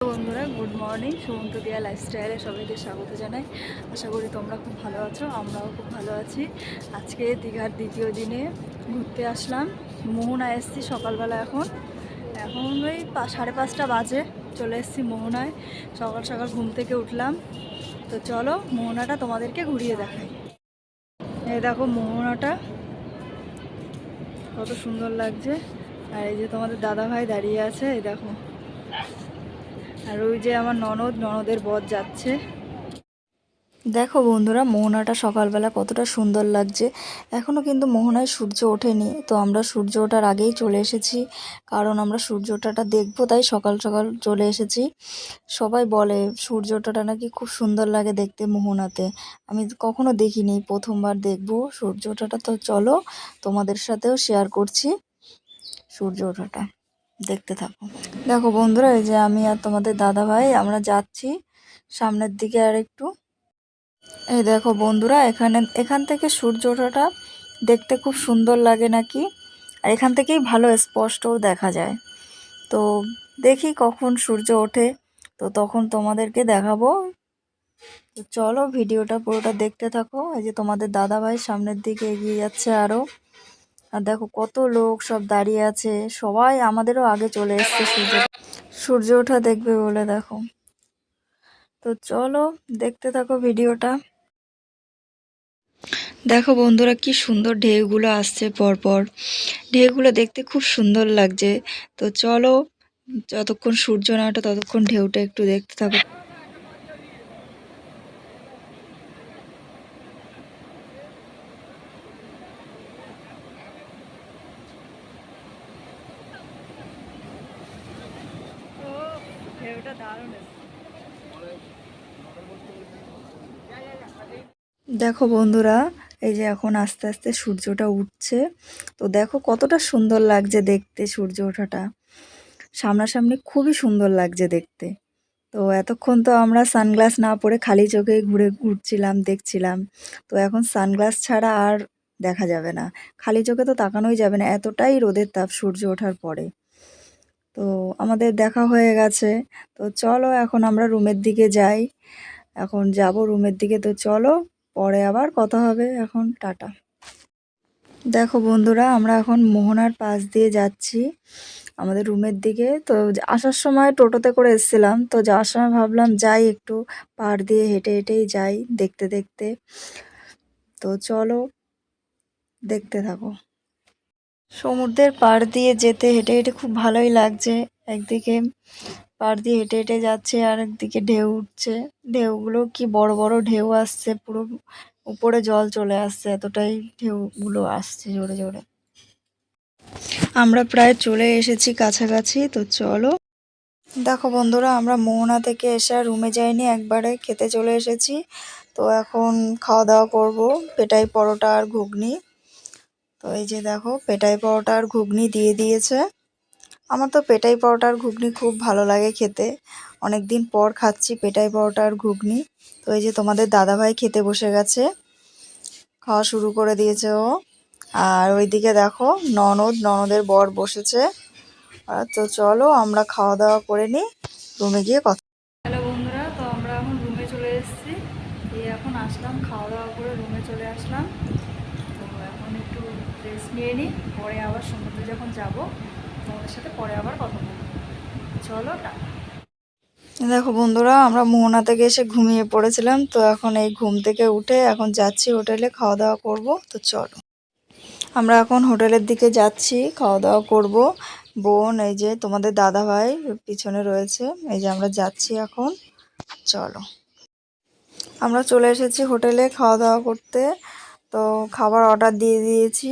বন্ধুরা good morning Sumanta দিয়া লাইফস্টাইলে সবাইকে স্বাগত জানাই। আশা করি তোমরা খুব ভালো আছো, আমরাও খুব ভালো আছি। আজকে দীঘার দ্বিতীয় দিনে ঘুরতে আসলাম। মোহনায় এসেছি সকালবেলা এখন। এখন ওই সাড়ে পাঁচটা বাজে, চলে এসেছি মোহনায়। সকাল সকাল ঘুম থেকে উঠলাম। তো চলো মোহনাটা তোমাদেরকে ঘুরিয়ে দেখাই। এই দেখো মোহনাটা, কত সুন্দর লাগছে। আর এই যে তোমাদের দাদা ভাই দাঁড়িয়ে আছে, এই দেখো। আর ওই যে আমার ননদ, ননদের বর যাচ্ছে। দেখো বন্ধুরা, মোহনাটা সকালবেলা কতটা সুন্দর লাগছে। এখনও কিন্তু মোহনায় সূর্য ওঠেনি, তো আমরা সূর্য ওঠার আগেই চলে এসেছি। কারণ আমরা সূর্য ওঠাটা দেখব, তাই সকাল সকাল চলে এসেছি। সবাই বলে সূর্য ওঠাটা নাকি খুব সুন্দর লাগে দেখতে মোহনাতে। আমি কখনো দেখিনি, প্রথমবার দেখব। সূর্য ওঠাটা তো চলো তোমাদের সাথেও শেয়ার করছি সূর্য ওঠাটা। দেখতে থাকো। দেখো বন্ধুরা, এই যে আমি আর তোমাদের দাদা ভাই আমরা যাচ্ছি সামনের দিকে আর একটু। এই দেখো বন্ধুরা, এখানে, এখান থেকে সূর্য ওঠাটা দেখতে খুব সুন্দর লাগে নাকি? আর এখান থেকেই ভালো স্পষ্টও দেখা যায়। তো দেখি কখন সূর্য ওঠে, তো তখন তোমাদেরকে দেখাবো। তো চলো ভিডিওটা পুরোটা দেখতে থাকো। এই যে তোমাদের দাদা ভাই সামনের দিকে এগিয়ে যাচ্ছে আরও আর দেখো কত লোক সব দাঁড়িয়ে আছে। সবাই আমাদেরও আগে চলে এসছে সূর্য। সূর্য ওঠা দেখবে বলে দেখো। তো চলো দেখতে থাকো ভিডিওটা। দেখো বন্ধুরা কি সুন্দর ঢেউগুলো আসছে পরপর। ঢেউগুলো দেখতে খুব সুন্দর লাগছে। তো চলো যতক্ষণ সূর্য না ওঠে ততক্ষণ ঢেউটা একটু দেখতে থাকো ঢেউটা দারুণ দেখো বন্ধুরা, এই যে এখন আস্তে আস্তে সূর্যটা উঠছে। তো দেখো কতটা সুন্দর লাগছে দেখতে সূর্য ওঠাটা। সামনাসামনি খুবই সুন্দর লাগছে দেখতে। তো এতক্ষণ তো আমরা সানগ্লাস না পরে খালি চোখে ঘুরে ঘুরছিলাম, দেখছিলাম। তো এখন সানগ্লাস ছাড়া আর দেখা যাবে না। খালি চোখে তো তাকানোই যাবে না, এতটাই রোদের তাপ সূর্য ওঠার পরে। তো আমাদের দেখা হয়ে গেছে। তো চলো এখন আমরা রুমের দিকে যাই। এখন যাব রুমের দিকে, তো চলো পরে আবার কথা হবে, এখন টাটা। দেখো বন্ধুরা, আমরা এখন মোহনার পাশ দিয়ে যাচ্ছি আমাদের রুমের দিকে। তো আসার সময় টোটোতে করে এসেছিলাম, তো যাওয়ার সময় ভাবলাম যাই একটু পাড় দিয়ে হেঁটে হেঁটেই যাই দেখতে দেখতে। তো চলো দেখতে থাকো। সমুদ্রের পাড় দিয়ে যেতে হেঁটে হেঁটে খুব ভালোই লাগছে একদিকে। পাড় দিয়ে হেঁটে হেঁটে যাচ্ছে, আর একদিকে ঢেউ উঠছে। ঢেউগুলো কি বড় বড় ঢেউ আসছে, পুরো উপরে জল চলে আসছে, এতটাই ঢেউগুলো আসছে জোরে জোরে। আমরা প্রায় চলে এসেছি কাছাকাছি, তো চলো। দেখো বন্ধুরা, আমরা মোহনা থেকে এসে রুমে যাইনি, একবারে খেতে চলে এসেছি। তো এখন খাওয়া দাওয়া করব, পেটাই পরোটা আর ঘুগনি। তো এই যে দেখো, পেটাই পরোটা আর ঘুগনি দিয়ে দিয়েছে। আমার তো পেটাই পরোটা আর ঘুগনি খুব ভালো লাগে খেতে। অনেক দিন পর খাচ্ছি পেটাই পরোটা আর ঘুগনি। তো এই যে তোমাদের দাদাভাই খেতে বসে গেছে। খাওয়া শুরু করে দিয়েছে ও। আর ওইদিকে দেখো ননদ, ননদের বর বসেছে। তো চলো আমরা খাওয়া দাওয়া করে নিই, রুমে গিয়ে কথা হ্যালো বন্ধুরা, তো আমরা এখন রুমে চলে এসেছি। এখন আসলাম, খাওয়া দাওয়া করে রুমে চলে আসলাম। তো এখন একটু রেস্ট নিয়ে নিই, পরে আবার সমুদ্রে যখন যাব। তোমাদের সাথে পরে আবার কথা বলব। চলো দেখো বন্ধুরা, আমরা মোহনা থেকে এসে ঘুমিয়ে পড়েছিলাম, তো এখন এই ঘুম থেকে উঠে এখন যাচ্ছি হোটেলে খাওয়া দাওয়া করব, তো চলো। আমরা এখন হোটেলের দিকে যাচ্ছি খাওয়া দাওয়া করব। বোন, এই যে তোমাদের দাদা ভাই পিছনে রয়েছে, এই যে আমরা যাচ্ছি এখন, চলো। আমরা চলে এসেছি হোটেলে খাওয়া দাওয়া করতে, তো খাবার অর্ডার দিয়ে দিয়েছি।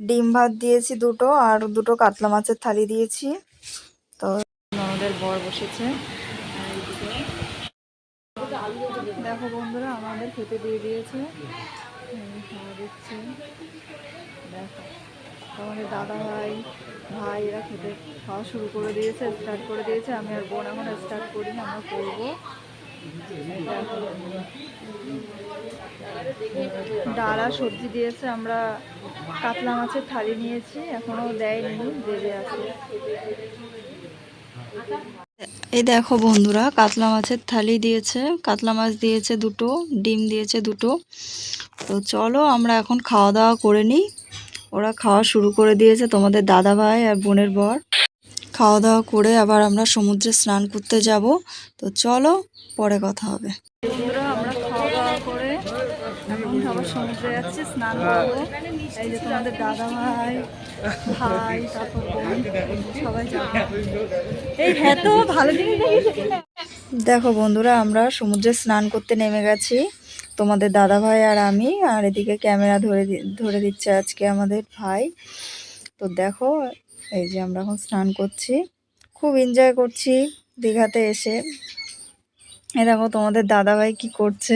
ডিম ভাত দিয়েছি দুটো আর দুটো কাতলা মাছের থালি দিয়েছি। তো আমাদের বর বসেছে। দেখো বন্ধুরা, আমাদের খেতে দিয়ে দিয়েছে। দিচ্ছে দেখো, আমাদের দাদা ভাই ভাই এরা খেতে খাওয়া শুরু করে দিয়েছে স্টার্ট করে দিয়েছে। আমি আর বোন এখন স্টার্ট করিনি, আমরা করব। ডাল সবজি দিয়েছে, আমরা কাতলা মাছের থালি নিয়েছি, এখনও দেয়নি দেবে আছে। এই দেখো বন্ধুরা, কাতলা মাছের থালি দিয়েছে, কাতলা মাছ দিয়েছে দুটো, ডিম দিয়েছে দুটো। তো চলো আমরা এখন খাওয়া দাওয়া করে নিই। ওরা খাওয়া শুরু করে দিয়েছে তোমাদের দাদা ভাই আর বোনের বর। খাওয়া দাওয়া করে আবার আমরা সমুদ্রে স্নান করতে যাব। তো চলো পরে কথা হবে। বন্ধুরা আমরা খাওয়া দাওয়া করে এখন আবার সমুদ্রে যাচ্ছি স্নান করব। এই যে তোমাদের দাদা ভাই ভাই তারপর সবাই এই হ্যাঁ তো ভালো জিনিস দেখো বন্ধুরা আমরা সমুদ্রে স্নান করতে নেমে গেছি। তোমাদের দাদা ভাই আর আমি আর এদিকে ক্যামেরা ধরে ধরে দিচ্ছে আজকে আমাদের ভাই। তো দেখো এই যে আমরা এখন স্নান করছি। খুব এনজয় করছি দীঘাতে এসে। এই দেখো তোমাদের দাদা ভাই কি করছে?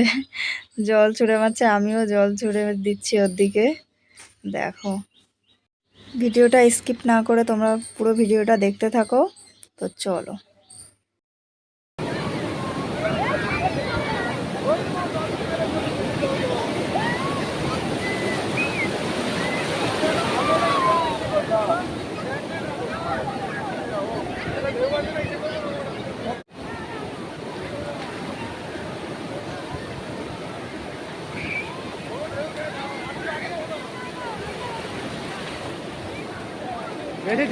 জল ছুঁড়ে মারছে, আমিও জল ছুঁড়ে দিচ্ছি ওর দিকে। দেখো। ভিডিওটা স্কিপ না করে তোমরা পুরো ভিডিওটা দেখতে থাকো। তো চলো।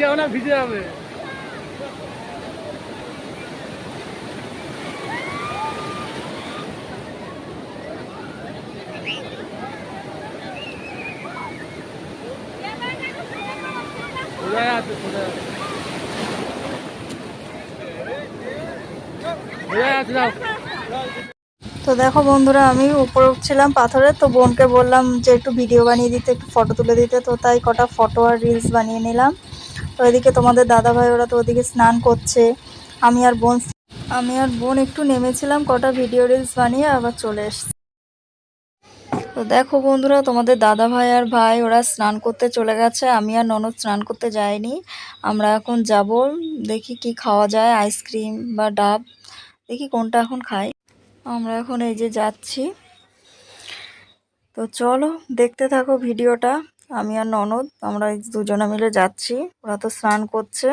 যেও না, ভিজে যাবে। তো দেখো বন্ধুরা, আমি উপরে উঠছিলাম পাথরে, তো বোনকে বললাম যে একটু ভিডিও বানিয়ে দিতে, একটু ফটো তুলে দিতে, তো তাই কটা ফটো আর রিলস বানিয়ে নিলাম। তো এদিকে তোমাদের দাদা ভাই ওরা তো ওদিকে স্নান করছে। আমি আর বোন আমি আর বোন একটু নেমেছিলাম, কটা ভিডিও রিলস বানিয়ে আবার চলে এসছি। তো দেখো বন্ধুরা, তোমাদের দাদা ভাই আর ভাই, ওরা স্নান করতে চলে গেছে। আমি আর ননদ স্নান করতে যাইনি। আমরা এখন যাব, দেখি কি খাওয়া যায় আইসক্রিম বা ডাব, দেখি কোনটা এখন খাই। আমরা এখন এই যে যাচ্ছি। তো চলো, দেখতে থাকো ভিডিওটা আমি আর ননদ, আমরা দুজনে মিলে যাচ্ছি। ওরা তো স্নান করছে।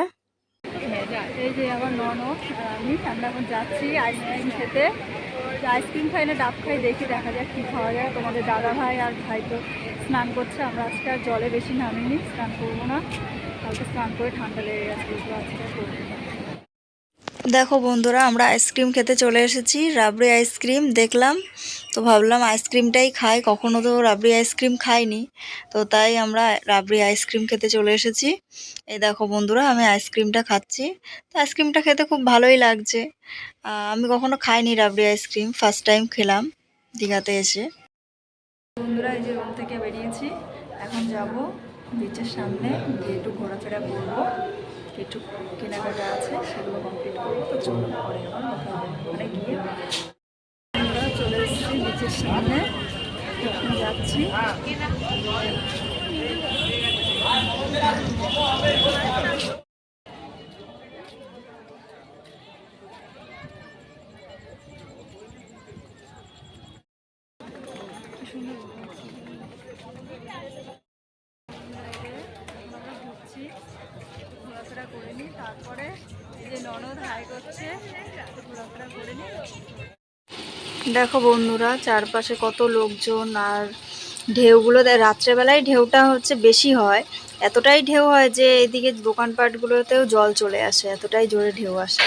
যে ননদ আমি এখন যাচ্ছি আইসক্রিম খেতে। আইসক্রিম ডাব দেখি দেখা খাওয়া যায়। তোমাদের দাদা ভাই আর ভাই তো স্নান করছে, আমরা আজকে আর জলে বেশি নামিনি, স্নান করব না। কালকে স্নান করে ঠান্ডা লেগে গেছে আজকে না। দেখো বন্ধুরা, আমরা আইসক্রিম খেতে চলে এসেছি, রাবড়ি আইসক্রিম। দেখলাম, তো ভাবলাম আইসক্রিমটাই খাই, কখনো তো রাবড়ি আইসক্রিম খাইনি। তো তাই আমরা রাবড়ি আইসক্রিম খেতে চলে এসেছি। এই দেখো বন্ধুরা, আমি আইসক্রিমটা খাচ্ছি। তো আইসক্রিমটা খেতে খুব ভালোই লাগছে। আমি কখনো খাইনি রাবড়ি আইসক্রিম ফার্স্ট টাইম খেলাম দীঘাতে এসে। বন্ধুরা, এই যে রুম থেকে বেরিয়েছি। এখন যাব বিচের সামনে একটু ঘোরাফেরা করব। একটু কেনাকাটা আছে, সেগুলো কমপ্লিট করব। তো চলুন, পরে আবার ওখানে গিয়ে আমরা চলে এসেছি নিচের সামনে। এখন যাচ্ছি। করে নিই, তারপরে যে ননদ হাই করছে, ঘোরাফেরা করে নিই। দেখো বন্ধুরা, চারপাশে কত লোকজন আর ঢেউগুলো রাত্রেবেলায় ঢেউটা হচ্ছে বেশি হয়। এতটাই ঢেউ হয় যে এদিকে দোকানপাটগুলোতেও জল চলে আসে, এতটাই জোরে ঢেউ আসে।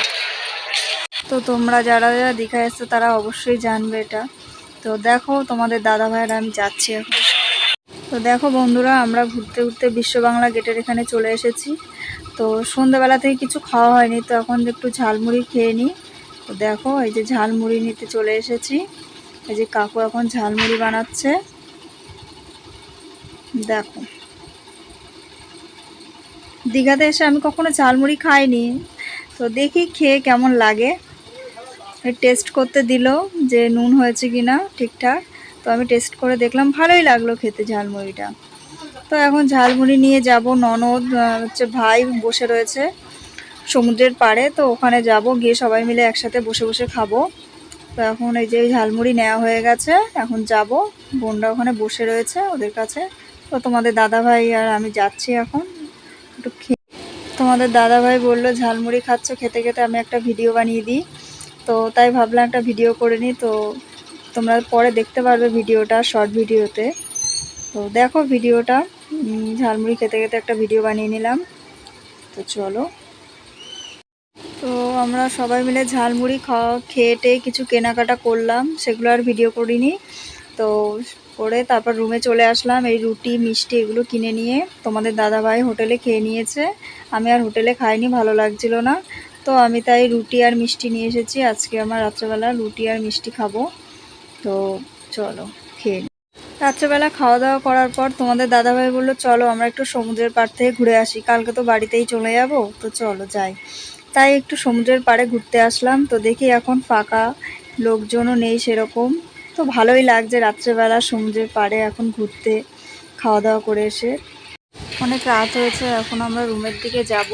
তো তোমরা যারা যারা দীঘা এসছো, তারা অবশ্যই জানবে এটা। তো দেখো তোমাদের দাদা ভাইয়ের আমি যাচ্ছি এখন। তো দেখো বন্ধুরা, আমরা ঘুরতে ঘুরতে বিশ্ব বাংলা গেটের এখানে চলে এসেছি। তো সন্ধ্যাবেলা থেকে কিছু খাওয়া হয়নি, তো এখন একটু ঝালমুড়ি খেয়ে নিই। তো দেখো, এই যে ঝালমুড়ি নিতে চলে এসেছি। এই যে কাকু এখন ঝালমুড়ি বানাচ্ছে। দেখো। দীঘাতে এসে আমি কখনো ঝালমুড়ি খাইনি। তো দেখি খেয়ে কেমন লাগে। টেস্ট করতে দিল যে নুন হয়েছে কিনা ঠিকঠাক। তো আমি টেস্ট করে দেখলাম, ভালোই লাগল খেতে ঝালমুড়িটা। তো এখন ঝালমুড়ি নিয়ে যাব। ননদ হচ্ছে ভাই বসে রয়েছে সমুদ্রের পাড়ে। তো ওখানে যাব, গিয়ে সবাই মিলে একসাথে বসে বসে খাব। তো এখন এই যে ঝালমুড়ি নেওয়া হয়ে গেছে, এখন যাব। বোনরা ওখানে বসে রয়েছে ওদের কাছে। তো তোমাদের দাদা ভাই আর আমি যাচ্ছি এখন। একটু তোমাদের দাদাভাই বলল, ঝালমুড়ি খাচ্ছ, খেতে খেতে আমি একটা ভিডিও বানিয়ে দিই। তো তাই ভাবলাম একটা ভিডিও করে নিই। তো তোমরা পরে দেখতে পারবে ভিডিওটা, শর্ট ভিডিওতে। তো দেখো ভিডিওটা। ঝালমুড়ি খেতে খেতে একটা ভিডিও বানিয়ে নিলাম। তো চলো। তো আমরা সবাই মিলে ঝালমুড়ি খাওয়া, খেয়ে কিছু কেনাকাটা করলাম, সেগুলো আর ভিডিও করিনি। তো করে তারপর রুমে চলে আসলাম, এই রুটি, মিষ্টি এগুলো কিনে নিয়ে তোমাদের দাদাভাই হোটেলে খেয়ে নিয়েছে। আমি আর হোটেলে খাইনি, ভালো লাগছিল না। তো আমি তাই রুটি আর মিষ্টি নিয়ে এসেছি। আজকে আমার রাত্রেবেলা রুটি আর মিষ্টি খাব। তো চলো। রাত্রেবেলা খাওয়া দাওয়া করার পর তোমাদের দাদাভাই বলল, চলো আমরা একটু সমুদ্রের পাড় থেকে ঘুরে আসি। কালকে তো বাড়িতেই চলে যাব, তো চলো যাই। তাই একটু সমুদ্রের পাড়ে ঘুরতে আসলাম। তো দেখি এখন ফাঁকা, লোকজনও নেই সেরকম। তো ভালোই লাগছে রাত্রেবেলা সমুদ্রের পাড়ে এখন ঘুরতে খাওয়া দাওয়া করে এসে। অনেক রাত হয়েছে, এখন আমরা রুমের দিকে যাব।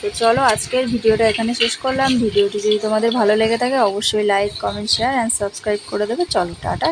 তো চলো আজকের ভিডিওটা এখানে শেষ করলাম। ভিডিওটি যদি তোমাদের ভালো লেগে থাকে, অবশ্যই like comment share and subscribe করে দেবে। চলো, টাটা।